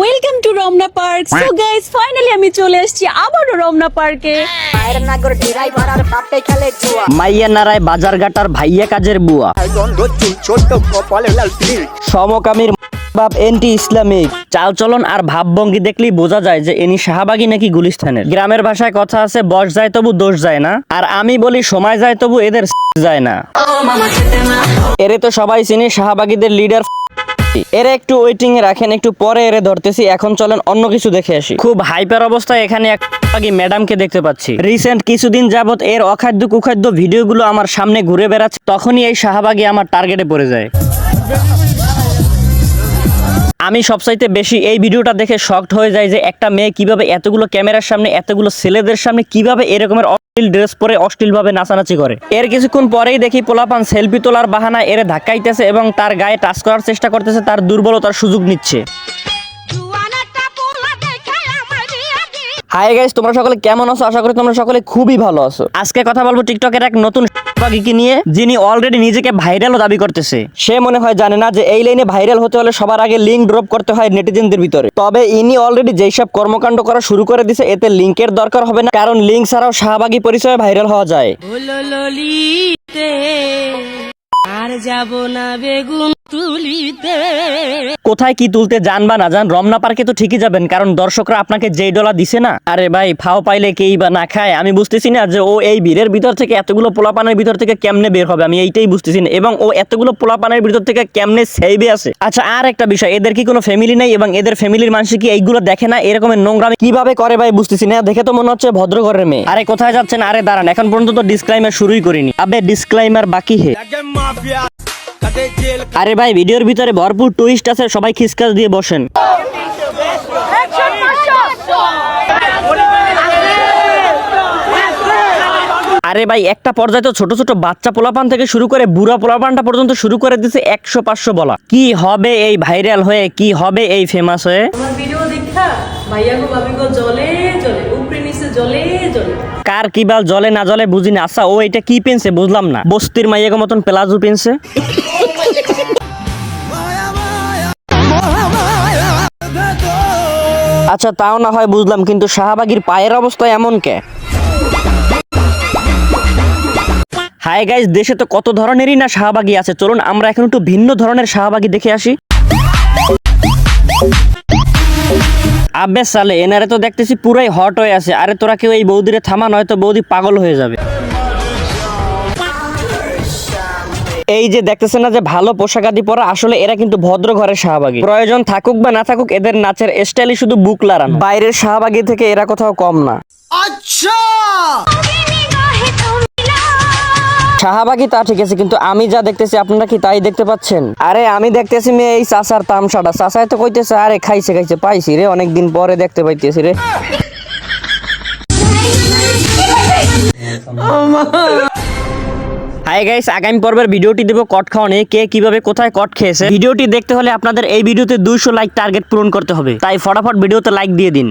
Welcome to Ramna park so guys finally আমি চলে এসেছি আবারও রমনা পার্কে মায়ের নাগর ড্রাইভার আর খেলে জুয়া। মাইয়া নারায় বাজার গাটার ভাইয়া কাজের বুয়া। ছোট কপালে লাল তিল সমকামীর বাপ এন্টি ইসলামিক। চালচলন আর ভাবভঙ্গি দেখলেই বোঝা যায় যে ইনি শাহবাগী নাকি গুলিস্তানের। গ্রামের ভাষায় কথা আছে বস যায় তবু দোষ যায় না। আর আমি বলি সময় যায় তবু এদের যায় না। এরে তো সবাই চিনি শাহবাগীদের লিডার এরা একটু ওয়েটিং এ রাখেন একটু পরে এরে ধরতেছি এখন চলেন অন্য কিছু দেখে আসি। খুব হাইপার অবস্থায় এখানে এক ম্যাডাম ম্যাডামকে দেখতে পাচ্ছি। রিসেন্ট কিছুদিন যাবত এর অখাদ্য কুখাদ্য ভিডিওগুলো আমার সামনে ঘুরে বেড়াচ্ছে তখনই এই শাহবাগে আমার টার্গেটে পড়ে যায়। আমি সবচাইতে বেশি এই ভিডিওটা দেখে শকড হয়ে যায় যে একটা মেয়ে কীভাবে এতগুলো ক্যামেরার সামনে, এতগুলো ছেলেদের সামনে কীভাবে এরকমের অশ্লীল ড্রেস পরে অশ্লীলভাবে নাচানাচি করে। এর কিছুক্ষণ পরেই দেখি পোলাপান সেলফি তোলার বাহানা এর ধাক্কাইতেছে এবং তার গায়ে টাচ করার চেষ্টা করতেছে, তার দুর্বলতার সুযোগ নিচ্ছে। হাই গাইস তোমরা সকলে কেমন আছো? আশা করি তোমরা সকলে খুবই ভালো আছো। আজকে কথা বলব টিকটকের এক নতুন বাগিকে নিয়ে, যিনি অলরেডি নিজেকে ভাইরালও দাবি করতেছে। সে মনে হয় জানে না যে এই লাইনে ভাইরাল হতে হলে সবার আগে লিঙ্ক ড্রপ করতে হয় নেটিজেনদের ভিতরে। তবে ইনি অলরেডি যেই সব কর্মকাণ্ড করা শুরু করে দিছে, এতে লিঙ্কের দরকার হবে না, কারণ লিঙ্ক ছাড়াও শাহবাগী পরিচয়ে ভাইরাল হওয়া যায়। আর যাব না বেগুন তুলিতে। কোথায় কি তুলতে যান বা না? যান রমনা পার্কে তো ঠিকই যাবেন, কারণ দর্শকরা আপনাকে যেই ডলা দিছে না, আরে ভাই, ফাও পাইলে কেই বা না খায়, আমি বুঝতেছি না যে ও এই বীরের ভিতর থেকে এতগুলো পোলাপানের ভিতর থেকে কেমনে বের হবে, আমি এইটাই বুঝতেছি না, এবং ও এতগুলো পোলাপানের ভিতর থেকে কেমনে সেভে আছে? আচ্ছা আর একটা বিষয়, এদের কি কোনো ফ্যামিলি নেই, এবং এদের ফ্যামিলির মানুষ কি এইগুলো দেখে না, এরকমের নোংরামি কীভাবে করে ভাই, বুঝতেছি না, দেখে তো মনে হচ্ছে ভদ্র ঘরের মেয়ে। আরে, কোথায় যাচ্ছেন? আরে, দাঁড়ান, এখন পর্যন্ত তো ডিসক্লাইমার শুরুই করিনি। আবে ডিসক্লাইমার বাকি হে। আরে ভাই ভিডিওর ভিতরে ভরপুর টুইস্ট আছে সবাই খিসকাস দিয়ে বসেন। আরে ভাই একটা পর্যায়ে তো ছোট ছোট বাচ্চা পোলাপান থেকে শুরু করে বুড়া পোলাপানটা পর্যন্ত শুরু করে দিছে একশো পাঁচশো বলা। কি হবে এই ভাইরাল হয়ে? কি হবে এই ফেমাস হয়ে? কার কি বাল জলে না জলে বুঝি না আচ্ছা ও এটা কি পেনছে? বুঝলাম না। বস্তির মাইয়াগো মতন প্লাজো পেনছে। আচ্ছা তাও না হয় বুঝলাম, কিন্তু শাহবাগীর পায়ের অবস্থা এমন কে? হাই গাইজ দেশে তো কত ধরনেরই না শাহবাগী আছে। চলুন, আমরা এখন একটু ভিন্ন ধরনের শাহবাগী দেখে আসি। আবে সালে, এনারে তো দেখতেছি পুরাই হট হয়ে আছে। আরে তোরা কেউ এই বৌদিরে থামা, নয়তো বৌদি পাগল হয়ে যাবে। এই যে দেখতেছে না যে ভালো পোশাক আদি পরা আসলে এরা কিন্তু ভদ্র ঘরের শাহবাগী। প্রয়োজন থাকুক বা না থাকুক এদের নাচের স্টাইলই শুধু বুক লারানো বাইরের শাহবাগী থেকে এরা কোথাও কম না। আচ্ছা! শাহবাগী তা ঠিক আছে কিন্তু আমি যা দেখতেছি আপনারা কি তাই দেখতে পাচ্ছেন? আরে আমি দেখতেছি মেয়ে এই চাচার তামসাটা। চাচাই তো কইতেছে আরে খাইছে খাইছে পাইছি রে অনেকদিন পরে দেখতে পাইতেছি রে। হাই গাইস আগামী পর্বের ভিডিওটি দেবো কট খাওয়া নিয়ে কে কীভাবে কোথায় কট খেয়েছে? ভিডিওটি দেখতে হলে আপনাদের এই ভিডিওতে দুইশো লাইক টার্গেট পূরণ করতে হবে। তাই ফটাফট ভিডিওতে লাইক দিয়ে দিন।